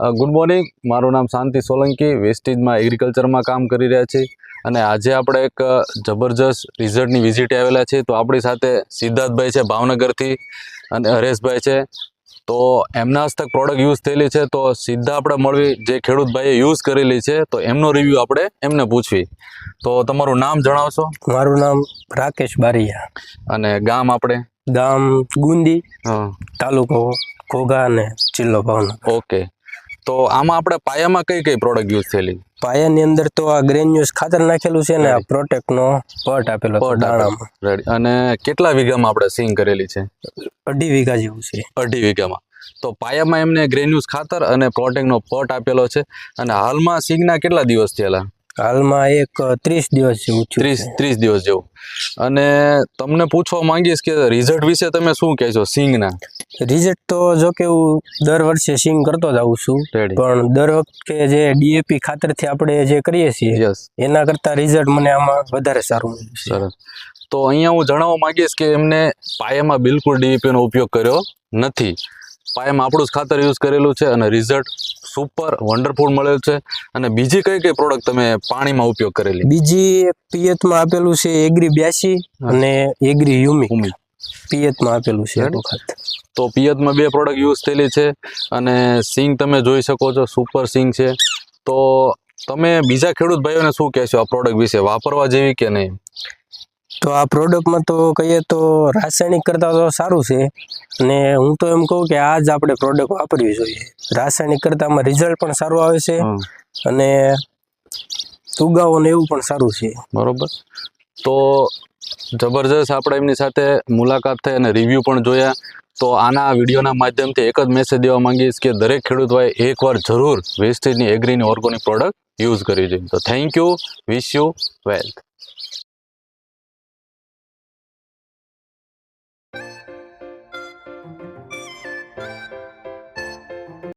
Good morning મારું નામ શાંતિ સોલંકી વેસ્ટેજમાં એગ્રીકલ્ચરમાં કામ કરી રહ્યા છીએ. અને આજે આપણે એક જબરજસ્ત રિઝલ્ટની વિઝિટે આવેલા છીએ. તો આપણી સાથે સિદ્ધાર્થભાઈ છે ભાવનગરથી અને હરેશભાઈ છે. તો એમના હસ્તક પ્રોડક્ટ યુઝ થયેલી છે. તો સીધા આપણે મળવી જે ખેડૂતભાઈએ યુઝ કરેલી છે તો એમનો રિવ્યૂ આપણે એમને પૂછવી. તો તમારું નામ જણાવશો? મારું નામ રાકેશ બારિયા. અને ગામ આપણે? ગામ ગુંદી તાલુકો ઘોઘા અને જિલ્લો ભાવનગર. ઓકે. તો આમાં આપણે પાયામાં કઈ કઈ પ્રોડક્ટ યુઝ થયેલી? પાયાની અંદર તો આ ગ્રેન્યુસ ખાતર નાખેલું છે ને આ પ્રોટેક્ટનો પટ આપેલો છે પટ દાણામાં. અને કેટલા વીઘામાં આપણે સિંગ કરેલી છે? અઢી વીઘા જેવું છે. અઢી વીઘામાં. તો પાયામાં એમને ગ્રેન્યુઝ ખાતર અને પ્રોટેક્ટનો પટ આપેલો છે. અને હાલમાં સિંગના કેટલા દિવસ થયેલા? હાલમાં એક ત્રીસ દિવસ જેવું ત્રીસ ત્રીસ દિવસ જેવું. અને તમને પૂછવા માંગીશ કે રિઝલ્ટ વિશે તમે શું કહેશો સિંગના? રિઝલ્ટ તો જો કે હું દર વર્ષે સિંગ કરતો જ આવું છું. પણ દર વખતે જે ડીએપી ખાતરથી આપણે જે કરીએ છીએ એના કરતાં રિઝલ્ટ મને આમાં વધારે સારું સરસ. તો અહીંયા હું જણાવવા માંગીશ કે એમને પાયામાં બિલકુલ ડીઈપીનો ઉપયોગ કર્યો નથી. પાયામાં આપણું જ ખાતર યુઝ કરેલું છે અને રિઝલ્ટ સુપર વન્ડરફુલ મળેલ છે. અને બીજી કઈ કઈ પ્રોડક્ટ તમે પાણીમાં ઉપયોગ કરેલી? બીજી પિયતમાં આપેલું છે એગ્રી બ્યાસી અને એગ્રી યુમિક. પિયતમાં આપેલું છે Ready? તો પિયતમાં બે પ્રોડક્ટ યુઝ થયેલી છે અને સિંગ તમે જોઈ શકો છો સુપર સિંગ છે. તો તમે બીજા ખેડૂત ભાઈઓને શું કહેશો આ પ્રોડક્ટ વિશે? વાપરવા જેવી કે નહીં? તો આ પ્રોડક્ટમાં તો કહીએ તો રાસાયણિક કરતાં તો સારું છે. અને હું તો એમ કહું કે આ જ આપણે પ્રોડક્ટ વાપરવી જોઈએ. રાસાયણિક કરતાંમાં રિઝલ્ટ પણ સારું આવે છે અને ઉગાવો ને એવું પણ સારું છે. બરોબર. તો જબરજસ્ત આપણે એમની સાથે મુલાકાત થઈ અને રિવ્યૂ પણ જોયા. તો આના વિડીયોના માધ્યમથી એક જ મેસેજ દેવા માંગીશ કે દરેક ખેડૂત ભાઈ એકવાર જરૂર વેસ્ટેજની એગ્રીની ઓર્ગોનિક પ્રોડક્ટ યુઝ કરવી જોઈએ. તો thank you wish you wealth